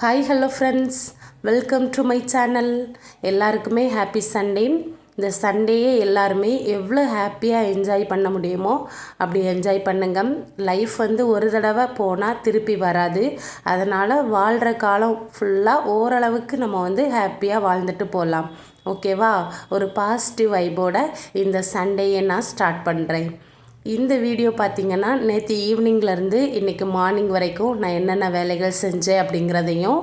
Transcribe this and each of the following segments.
Hi hello friends welcome to my channel எல்லாருக்குமே happy Sunday இந்த சண்டேயே எல்லாருமே எவ்வளோ ஹாப்பியாக என்ஜாய் பண்ண முடியுமோ அப்படி என்ஜாய் பண்ணுங்க. லைஃப் வந்து ஒரு தடவை போனால் திருப்பி வராது. அதனால் வாழ்கிற காலம் ஃபுல்லாக ஓரளவுக்கு நம்ம வந்து ஹாப்பியாக வாழ்ந்துட்டு போகலாம் ஓகேவா ஒரு பாசிட்டிவ் வைபோட இந்த சண்டேயை நான் ஸ்டார்ட் பண்ணுறேன் இந்த வீடியோ பார்த்தீங்கன்னா நேற்று ஈவினிங்லேருந்து இன்றைக்கி மார்னிங் வரைக்கும் நான் என்னென்ன வேலைகள் செஞ்சேன் அப்படிங்கிறதையும்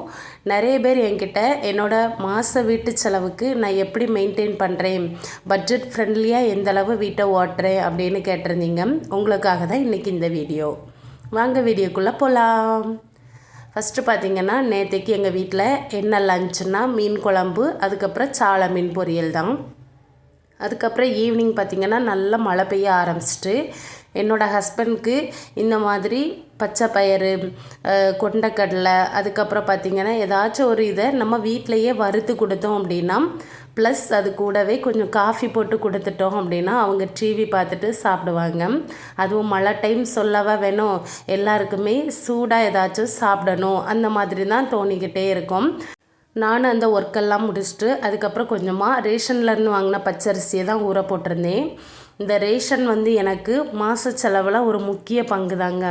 நிறைய பேர் என்கிட்ட என்னோட மாத வீட்டு செலவுக்கு நான் எப்படி மெயின்டைன் பண்ணுறேன் பட்ஜெட் ஃப்ரெண்ட்லியாக எந்த அளவு வீட்டை ஓட்டுறேன் அப்படின்னு கேட்டிருந்தீங்க. உங்களுக்காக தான் இன்றைக்கி இந்த வீடியோ. வாங்க வீடியோக்குள்ளே போகலாம். ஃபஸ்ட்டு பார்த்தீங்கன்னா நேற்றுக்கு எங்கள் வீட்டில் என்ன லஞ்சுன்னா மீன் குழம்பு அதுக்கப்புறம் சாலை மீன் பொரியல் தான். அதுக்கப்புறம் ஈவினிங் பார்த்திங்கன்னா நல்லா மழை பெய்ய ஆரம்பிச்சிட்டு என்னோடய ஹஸ்பண்ட்க்கு இந்த மாதிரி பச்சை பயிறு கொண்டக்கடலை அதுக்கப்புறம் பார்த்திங்கன்னா ஏதாச்சும் ஒரு இதை நம்ம வீட்டிலையே வறுத்து கொடுத்தோம் அப்படின்னா ப்ளஸ் அது கூடவே கொஞ்சம் காஃபி போட்டு கொடுத்துட்டோம் அப்படின்னா அவங்க டிவி பார்த்துட்டு சாப்பிடுவாங்க. அதுவும் மழை டைம் சொல்லவா வேணும். எல்லாருக்குமே சூடாக ஏதாச்சும் சாப்பிடணும். அந்த மாதிரி தான் தோணிக்கிட்டே இருக்கும். நானும் அந்த ஒர்க்கெல்லாம் முடிச்சுட்டு அதுக்கப்புறம் கொஞ்சமாக ரேஷன்லேருந்து வாங்கின பச்சரிசியை தான் ஊற போட்டிருந்தேன். இந்த ரேஷன் வந்து எனக்கு மாத செலவில் ஒரு முக்கிய பங்கு தாங்க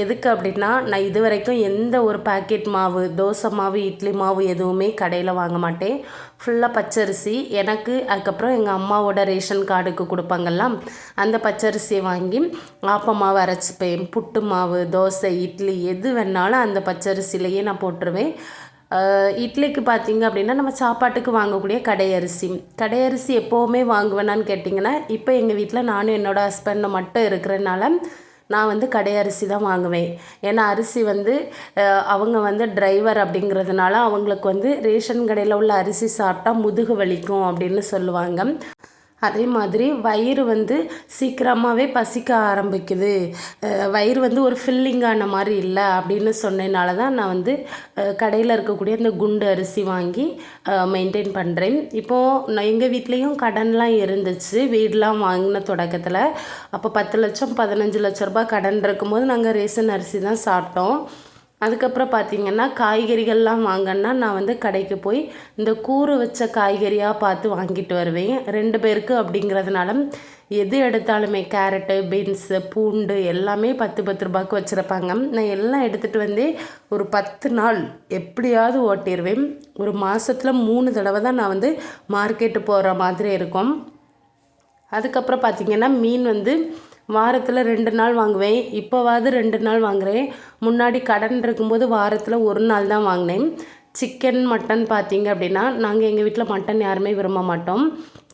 எதுக்கு அப்படின்னா நான் இது வரைக்கும் எந்த ஒரு பாக்கெட் மாவு தோசை மாவு இட்லி மாவு எதுவுமே கடையில் வாங்க மாட்டேன். ஃபுல்லாக பச்சரிசி. எனக்கு அதுக்கப்புறம் எங்கள் அம்மாவோட ரேஷன் கார்டுக்கு கொடுப்பாங்கல்ல அந்த பச்சரிசியை வாங்கி ஆப்ப மாவு அரைச்சிப்பேன். புட்டு மாவு தோசை இட்லி எது வேணாலும் அந்த பச்சரிசிலையே நான் போட்டுருவேன். இட்லிக்கு பார்த்திங்க அப்படின்னா நம்ம சாப்பாட்டுக்கு வாங்கக்கூடிய கடை அரிசி. கடை அரிசி எப்போவுமே வாங்குவேனான்னு கேட்டிங்கன்னா இப்போ எங்கள் வீட்டில் நானும் என்னோடய ஹஸ்பண்டை மட்டும் இருக்கிறனால நான் வந்து கடை அரிசி தான் வாங்குவேன். ஏன்னா அரிசி வந்து அவங்க வந்து டிரைவர் அப்படிங்கிறதுனால அவங்களுக்கு வந்து ரேஷன் கடையில் உள்ள அரிசி சாப்பிட்டா முதுகு வலிக்கும் அப்படின்னு சொல்லுவாங்க. அதே மாதிரி வயிறு வந்து சீக்கிரமாகவே பசிக்க ஆரம்பிக்குது. வயிறு வந்து ஒரு ஃபில்லிங்கான மாதிரி இல்லை அப்படின்னு சொன்னதுனால தான் நான் வந்து கடையில் இருக்கக்கூடிய அந்த குண்டு அரிசி வாங்கி மெயின்டைன் பண்ணுறேன் இப்போது நான் எங்கள் வீட்லேயும் கடன்லாம் இருந்துச்சு. வீடெலாம் வாங்கின தொடக்கத்தில் அப்போ பத்து லட்சம் பதினஞ்சு லட்ச ரூபாய் கடன் இருக்கும்போது நாங்கள் ரேஷன் அரிசி தான் சாப்பிட்டோம். அதுக்கப்புறம் பார்த்திங்கன்னா காய்கறிகள்லாம் வாங்கன்னா நான் வந்து கடைக்கு போய் இந்த கூறு வச்ச காய்கறியாக பார்த்து வாங்கிட்டு வருவேன். ரெண்டு பேருக்கு அப்படிங்கிறதுனால எது எடுத்தாலுமே கேரட்டு பீன்ஸு பூண்டு எல்லாமே பத்து பத்து ரூபாய்க்கு வச்சுருப்பாங்க. நான் எல்லாம் எடுத்துகிட்டு வந்து ஒரு பத்து நாள் எப்படியாவது ஓட்டிடுவேன் ஒரு மாதத்தில் மூணு தடவை தான் நான் வந்து மார்க்கெட்டு போகிற மாதிரி இருக்கும். அதுக்கப்புறம் பார்த்திங்கன்னா மீன் வந்து வாரத்தில் ரெண்டு நாள் வாங்குவேன். இப்போவாது ரெண்டு நாள் வாங்குகிறேன் முன்னாடி கடன் இருக்கும்போது வாரத்தில் ஒரு நாள் தான் வாங்கினேன். சிக்கன் மட்டன் பார்த்தீங்க அப்படின்னா நாங்கள் எங்கள் வீட்டில் மட்டன் யாருமே விரும்ப மாட்டோம்.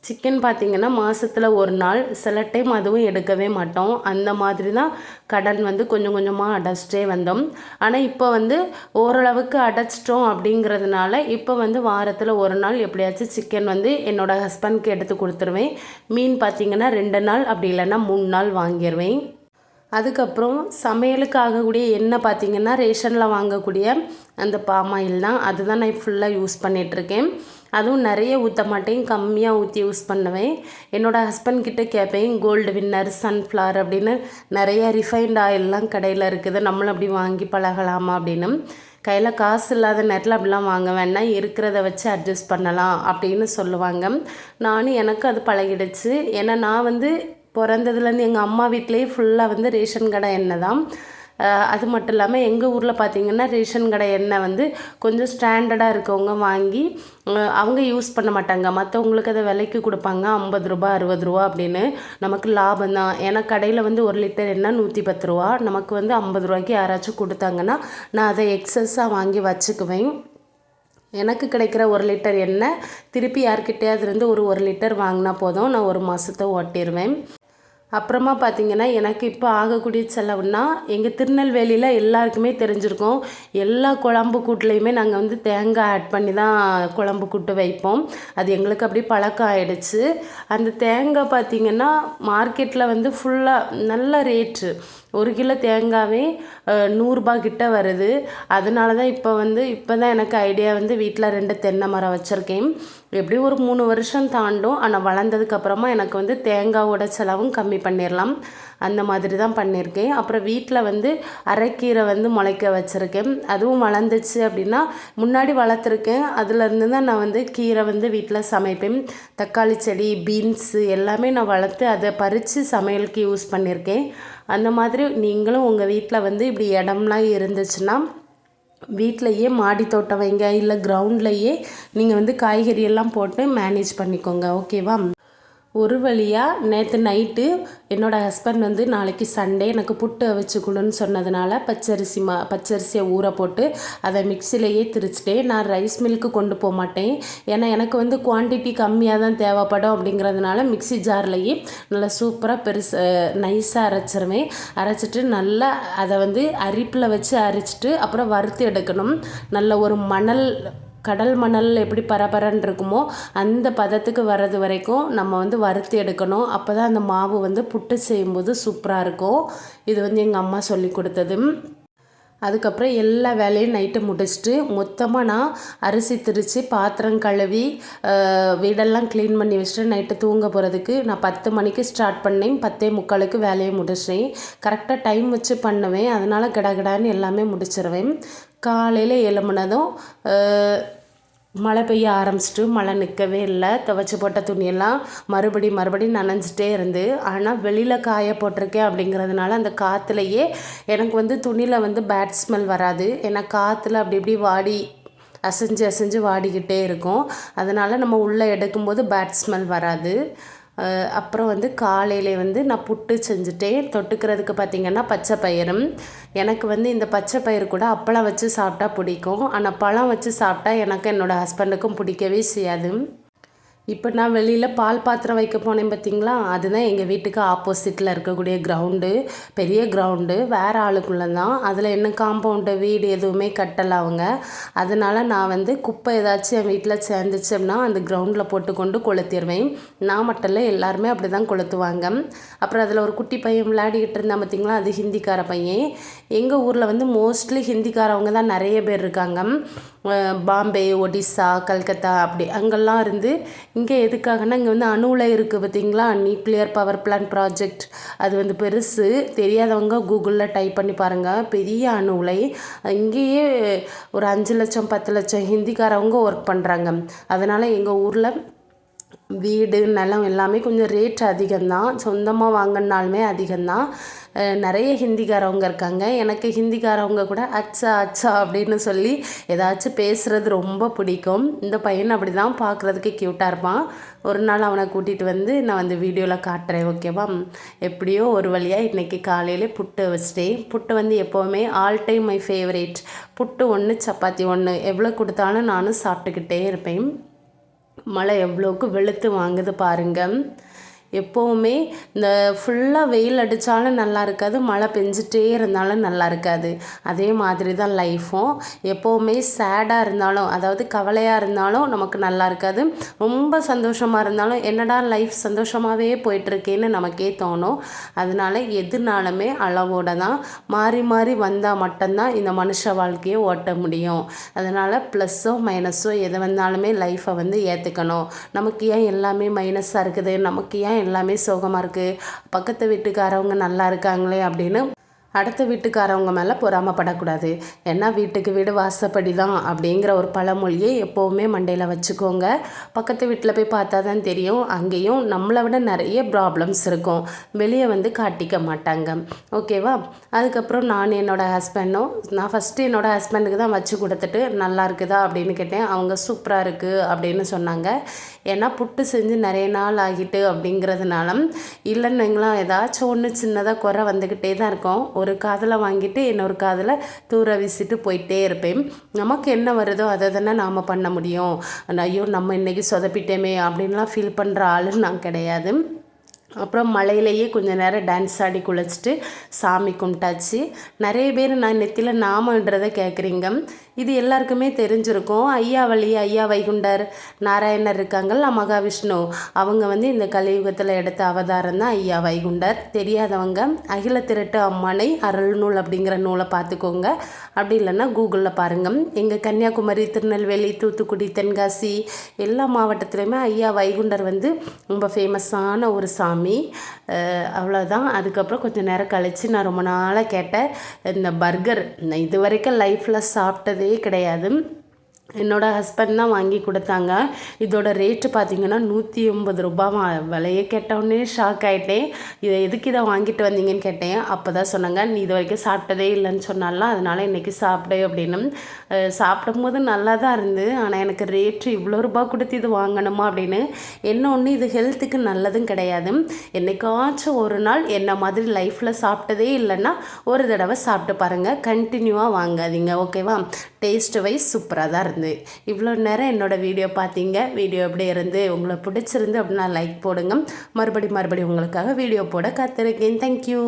சிக்கன் பார்த்திங்கன்னா மாதத்தில் ஒரு நாள். சில டைம் அதுவும் எடுக்கவே மாட்டோம். அந்த மாதிரி தான் கடன் வந்து கொஞ்சம் கொஞ்சமாக அடைச்சிட்டே வந்தோம். ஆனால் இப்போ வந்து ஓரளவுக்கு அடைச்சிட்டோம் அப்படிங்கிறதுனால இப்போ வந்து வாரத்தில் ஒரு நாள் எப்படியாச்சும் சிக்கன் வந்து என்னோடய ஹஸ்பண்ட்க்கு எடுத்து கொடுத்துருவேன். மீன் பார்த்திங்கன்னா ரெண்டு நாள் அப்படி இல்லைன்னா மூணு நாள் வாங்கிடுவேன் அதுக்கப்புறம் சமையலுக்கு ஆகக்கூடிய எண்ணெய் பார்த்திங்கன்னா ரேஷனில் வாங்கக்கூடிய அந்த பாமாயில் தான். அதுதான் நான் ஃபுல்லாக யூஸ் பண்ணிகிட்ருக்கேன் அதுவும் நிறைய ஊற்ற மாட்டேன் கம்மியாக ஊற்றி யூஸ் பண்ணுவேன். என்னோடய ஹஸ்பண்ட் கிட்டே கேட்பேன் கோல்டு வின்னர் சன்ஃப்ளவர் அப்படின்னு நிறைய ரிஃபைண்ட் ஆயிலெலாம் கடையில் இருக்குது. நம்மளும் அப்படி வாங்கி பழகலாமா அப்படின்னு. கையில் காசு இல்லாத நேரத்தில் அப்படிலாம் வாங்க வேணாம் இருக்கிறத வச்சு அட்ஜஸ்ட் பண்ணலாம் அப்படின்னு சொல்லுவாங்க. நானும் எனக்கு அது பழகிடுச்சு. ஏன்னா நான் வந்து பிறந்ததுலேருந்து எங்கள் அம்மா வீட்லேயே ஃபுல்லாக வந்து ரேஷன் கடை எண்ணெய் தான். அது மட்டும் இல்லாமல் எங்கள் ஊரில் பார்த்திங்கன்னா ரேஷன் கடை எண்ணெய் வந்து கொஞ்சம் ஸ்டாண்டர்டாக இருக்கவங்க வாங்கி அவங்க யூஸ் பண்ண மாட்டாங்க. மற்றவங்களுக்கு அதை விலைக்கு கொடுப்பாங்க. ஐம்பது ரூபா அறுபது ரூபா அப்படின்னு. நமக்கு லாபம் தான். ஏன்னா கடையில் வந்து ஒரு லிட்டர் எண்ணெய் நூற்றி பத்து ரூபா. நமக்கு வந்து ஐம்பது ரூபாய்க்கு யாராச்சும் கொடுத்தாங்கன்னா நான் அதை எக்ஸஸாக வாங்கி வச்சுக்குவேன். எனக்கு கிடைக்கிற ஒரு லிட்டர் எண்ணெய் திருப்பி யார்கிட்டயாவது இருந்து ஒரு ஒரு லிட்டர் வாங்கினா போதும். நான் ஒரு மாதத்தை ஓட்டிடுவேன் அப்புறமா பார்த்திங்கன்னா எனக்கு இப்போ ஆகக்கூடிய செலவுன்னா எங்கள் திருநெல்வேலியில் எல்லாருக்குமே தெரிஞ்சிருக்கோம். எல்லா குழம்பு கூட்டுலையுமே நாங்கள் வந்து தேங்காய் ஆட் பண்ணி தான் குழம்பு கூட்டு வைப்போம். அது எங்களுக்கு அப்படி பழக்கம் ஆகிடுச்சு அந்த தேங்காய் பார்த்திங்கன்னா மார்க்கெட்டில் வந்து ஃபுல்லாக நல்ல ரேட்டு ஒரு கிலோ தேங்காவே நூறுரூபா கிட்ட வருது. அதனால தான் இப்போ வந்து இப்போ தான் எனக்கு ஐடியா வந்து வீட்டில் ரெண்டு தென்னை மரம் வச்சுருக்கேன். எப்படி ஒரு மூணு வருஷம் தாண்டும். ஆனால் வளர்ந்ததுக்கப்புறமா எனக்கு வந்து தேங்காவோட செலவும் கம்மி பண்ணிடலாம் அந்த மாதிரி தான் பண்ணியிருக்கேன் அப்புறம் வீட்டில் வந்து அரைக்கீரை வந்து முளைக்க வச்சுருக்கேன். அதுவும் வளர்ந்துச்சு அப்படின்னா முன்னாடி வளர்த்துருக்கேன். அதுலேருந்து தான் நான் வந்து கீரை வந்து வீட்டில் சமைப்பேன். தக்காளி செடி பீன்ஸு எல்லாமே நான் வளர்த்து அதை பறித்து சமையலுக்கு யூஸ் பண்ணியிருக்கேன் அந்த மாதிரி நீங்களும் உங்கள் வீட்டில் வந்து இப்படி இடம்லாம் இருந்துச்சுன்னா வீட்டிலையே மாடி தோட்டம் வைங்க இல்லை கிரவுண்ட்லையே நீங்கள் வந்து காய்கறி எல்லாம் போட்டு மேனேஜ் பண்ணிக்கோங்க ஓகேவா ஒரு வழியாக நேற்று நைட்டு என்னோடய ஹஸ்பண்ட் வந்து நாளைக்கு சண்டே எனக்கு புட்டு அவிச்சு சொன்னதுனால பச்சரிசி மா பச்சரிசியை ஊற போட்டு அதை மிக்சிலேயே திரிச்சிட்டேன். நான் ரைஸ் மில்க்கு கொண்டு போக மாட்டேன். ஏன்னா எனக்கு வந்து குவான்டிட்டி கம்மியாக தான் தேவைப்படும் அப்படிங்கிறதுனால மிக்சி ஜார்லேயே நல்லா சூப்பராக பெருசு நைஸாக அரைச்சிருவேன். அரைச்சிட்டு நல்லா அதை வந்து அரிப்பில் வச்சு அரைச்சிட்டு அப்புறம் வறுத்து எடுக்கணும். நல்ல ஒரு மணல் கடல் மணல் எப்படி பரபரன்னு இருக்குமோ அந்த பதத்துக்கு வர்றது வரைக்கும் நம்ம வந்து வறுத்து எடுக்கணும். அப்போ தான் அந்த மாவு வந்து புட்டு செய்யும்போது சூப்பராக இருக்கும். இது வந்து எங்கள் அம்மா சொல்லி கொடுத்தது. அதுக்கப்புறம் எல்லா வேலையும் நைட்டு முடிச்சுட்டு மொத்தமாக நான் அரிசி திரித்து பாத்திரம் கழுவி வீடெல்லாம் க்ளீன் பண்ணி வச்சுட்டு நைட்டு தூங்க போகிறதுக்கு நான் பத்து மணிக்கு ஸ்டார்ட் பண்ணேன். பத்தே முக்காலுக்கு வேலையை முடிச்சிட்டேன். கரெக்டாக டைம் வச்சு பண்ணுவேன். அதனால் கடகடான்னு எல்லாமே முடிச்சிருவேன். காலையில் எழும்புனதும் மழை பெய்ய ஆரம்பிச்சிட்டு மழை நிற்கவே இல்லை. துவைச்சி போட்ட துணியெல்லாம் மறுபடி மறுபடி நனைஞ்சிட்டே இருந்து ஆனால் வெளியில் காய போட்டிருக்கேன் அப்படிங்கிறதுனால அந்த காற்றுலையே எனக்கு வந்து துணியில் வந்து பேட் ஸ்மெல் வராது. ஏன்னா காற்றுல அப்படி இப்படி வாடி அசைஞ்சு அசைஞ்சு வாடிக்கிட்டே இருக்கும். அதனால் நம்ம உள்ளே எடுக்கும்போது பேட் ஸ்மெல் வராது. அப்புறம் வந்து காலையில் வந்து நான் புட்டு செஞ்சுட்டேன். தொட்டுக்கிறதுக்கு பார்த்திங்கன்னா பச்சை பயிரும். எனக்கு வந்து இந்த பச்சை பயிர் கூட அப்பளம் வச்சு சாப்பிட்டா பிடிக்கும். ஆனால் பழம் வச்சு சாப்பிட்டா எனக்கு என்னோடய ஹஸ்பண்டுக்கும் பிடிக்கவே செய்யாது. இப்போ நான் வெளியில் பால் பாத்திரம் வைக்க போனேன் பார்த்தீங்களா அதுதான் எங்கள் வீட்டுக்கு ஆப்போசிட்டில் இருக்கக்கூடிய கிரவுண்டு பெரிய கிரவுண்டு வேறு ஆளுக்குள்ளே தான் அதில் என்ன காம்பவுண்டு வீடு எதுவுமே கட்டலை அவங்க. அதனால் நான் வந்து குப்பை ஏதாச்சும் என் வீட்டில் சேர்ந்துச்சோம்னா அந்த கிரவுண்டில் போட்டு கொண்டு கொளுத்திடுவேன் நான் மட்டும் இல்லை எல்லாருமே அப்படி தான் கொளுத்துவாங்க. அப்புறம் அதில் ஒரு குட்டி பையன் விளையாடிக்கிட்டு இருந்தான் பார்த்தீங்களா அது ஹிந்திக்கார பையன். எங்கள் ஊரில் வந்து மோஸ்ட்லி ஹிந்திக்காரவங்க தான் நிறைய பேர் இருக்காங்க. பாம்பே ஒடிசா கல்கத்தா அப்படி அங்கெல்லாம் இருந்து இங்கே எதுக்காகனா இங்கே வந்து அணு உலை இருக்குது பார்த்திங்களா நியூக்ளியர் பவர் பிளான்ட் ப்ராஜெக்ட் அது வந்து பெருசு. தெரியாதவங்க கூகுளில் டைப் பண்ணி பாருங்கள் பெரிய அணு உலை இங்கேயே ஒரு அஞ்சு லட்சம் பத்து லட்சம் ஹிந்திக்காரவங்க ஒர்க் பண்ணுறாங்க அதனால் எங்கள் ஊரில் வீடு நிலம் எல்லாமே கொஞ்சம் ரேட் அதிகம்தான். சொந்தமாக வாங்கினாலுமே அதிகம்தான். நிறைய ஹிந்திக்காரவங்க இருக்காங்க. எனக்கு ஹிந்திக்காரவங்க கூட அச்சா அச்சா அப்படின்னு சொல்லி ஏதாச்சும் பேசுகிறது ரொம்ப பிடிக்கும். இந்த பையன் அப்படி தான் பார்க்குறதுக்கு க்யூட்டாக இருப்பான். ஒரு நாள் அவனை கூட்டிகிட்டு வந்து நான் வந்து வீடியோவில் காட்டுறேன் ஓகேவா எப்படியோ ஒரு வழியாக இன்றைக்கி காலையில் புட்டு வச்சிட்டேன். புட்டு வந்து எப்போவுமே all time my favourite puttu ஒன்று சப்பாத்தி ஒன்று எவ்வளோ கொடுத்தாலும் நானும் சாப்பிட்டுக்கிட்டே இருப்பேன். மழை எவ்வளோக்கு வெளுத்து வாங்குது பாருங்கள் எப்போவுமே இந்த ஃபுல்லாக வெயில் அடித்தாலும் நல்லா இருக்காது மழை பெஞ்சிட்டே இருந்தாலும் நல்லா இருக்காது. அதே மாதிரி தான் லைஃப்பும் எப்போவுமே சேடாக இருந்தாலும் அதாவது கவலையாக இருந்தாலும் நமக்கு நல்லா இருக்காது. ரொம்ப சந்தோஷமாக இருந்தாலும் என்னடா லைஃப் சந்தோஷமாகவே போயிட்டுருக்கேன்னு நமக்கே தோணும். அதனால் எதுனாலுமே அளவோடு தான் மாறி மாறி வந்தால் மட்டும்தான் இந்த மனுஷ வாழ்க்கையை ஓட்ட முடியும். அதனால் ப்ளஸ்ஸோ மைனஸோ எது வந்தாலுமே லைஃப்பை வந்து ஏற்றுக்கணும் நமக்கு ஏன் எல்லாமே மைனஸாக இருக்குது? நமக்கு ஏன் எல்லாமே சோகமாக இருக்குது பக்கத்து வீட்டுக்காரவங்க நல்லா இருக்காங்களே அப்படின்னு அடுத்த வீட்டுக்காரவங்க மேலே பொறாமப்படக்கூடாது. ஏன்னா வீட்டுக்கு வீடு வாசப்படி தான் அப்படிங்கிற ஒரு பழமொழியை எப்போவுமே மண்டையில் வச்சுக்கோங்க. பக்கத்து வீட்டில் போய் பார்த்தா தான் தெரியும். அங்கேயும் நம்மளை விட நிறைய ப்ராப்ளம்ஸ் இருக்கும். வெளியே வந்து காட்டிக்க மாட்டாங்க. ஓகேவா அதுக்கப்புறம் நான் என்னோடய ஹஸ்பண்டும் நான் ஃபஸ்ட்டு என்னோடய ஹஸ்பண்டுக்கு தான் வச்சு கொடுத்துட்டு நல்லா இருக்குதா அப்படின்னு கேட்டேன். அவங்க சூப்பராக இருக்குது அப்படின்னு சொன்னாங்க. ஏன்னா புட்டு செஞ்சு நிறைய நாள் ஆகிட்டு அப்படிங்கிறதுனால இல்லைன்னு ஏதாச்சும் ஒன்று சின்னதாக குறை வந்துக்கிட்டே தான் இருக்கும். ஒரு ஒரு காதில் வாங்கிட்டு இன்னொரு காதில் தூர வீசிட்டு போயிட்டே இருப்பேன். நமக்கு என்ன வருதோ அதை தானே நாம் பண்ண முடியும். ஐயோ நம்ம இன்றைக்கி சொதப்பிட்டேமே அப்படின்லாம் ஃபீல் பண்ணுற ஆள் நான் கிடையாது. அப்புறம் மலையிலேயே கொஞ்சம் நேரம் டான்ஸ் ஆடி குளிச்சுட்டு சாமி கும்பிட்டாச்சு. நிறைய பேர் நான் நெத்தியில் நாமன்றதை கேட்குறீங்க இது எல்லாருக்குமே தெரிஞ்சிருக்கும். ஐயாவளி ஐயா வைகுண்டர் நாராயணர் இருக்காங்கல்ல மகாவிஷ்ணு. அவங்க வந்து இந்த கலியுகத்தில் எடுத்த அவதாரம் தான் ஐயா வைகுண்டர். தெரியாதவங்க அகில திரட்டு அம்மானை அருள்நூல் அப்படிங்கிற நூலை பார்த்துக்கோங்க. அப்படி இல்லைன்னா கூகுளில் பாருங்கள் எங்கள் கன்னியாகுமரி திருநெல்வேலி தூத்துக்குடி தென்காசி எல்லா மாவட்டத்துலேயுமே ஐயா வைகுண்டர் வந்து ரொம்ப ஃபேமஸான ஒரு சாமி. அவ்வளோதான் அதுக்கப்புறம் கொஞ்சம் நேரம் கழித்து நான் ரொம்ப நாளாக கேட்டேன். இந்த பர்கர் இது வரைக்கும் லைஃப்பில் சாப்பிட்டது கிடையாது என்னோடய ஹஸ்பண்ட் தான் வாங்கி கொடுத்தாங்க. இதோட ரேட்டு பார்த்தீங்கன்னா நூற்றி எண்பது ரூபாவா? விலையை கேட்டவுடனே ஷாக் ஆகிட்டேன் இதை எதுக்கு இதை வாங்கிட்டு வந்தீங்கன்னு கேட்டேன். அப்போ தான் சொன்னாங்க நீ இது வரைக்கும் சாப்பிட்டதே இல்லைன்னு சொன்னாலாம் அதனால் இன்றைக்கி சாப்பிடு அப்படின்னு. சாப்பிடும்போது நல்லா தான் இருந்து ஆனால் எனக்கு ரேட்டு இவ்வளோ ரூபா கொடுத்து இது வாங்கணுமா அப்படின்னு. என்ன ஒன்று இது ஹெல்த்துக்கு நல்லதும் கிடையாது. என்னைக்காச்சும் ஒரு நாள் என்ன மாதிரி லைஃப்பில் சாப்பிட்டதே இல்லைன்னா ஒரு தடவை சாப்பிட்டு பாருங்கள் கண்டினியூவாக வாங்காதீங்க ஓகேவா டேஸ்ட் வைஸ் சூப்பராக தான் இருக்குது இருந்து. இவ்வளோ நேரம் என்னோடய வீடியோ பார்த்தீங்க வீடியோ எப்படி இருந்து உங்களை பிடிச்சிருந்து அப்படின்னா லைக் போடுங்க. மறுபடி மறுபடி உங்களுக்காக வீடியோ போட காத்திருக்கேன். தேங்க்யூ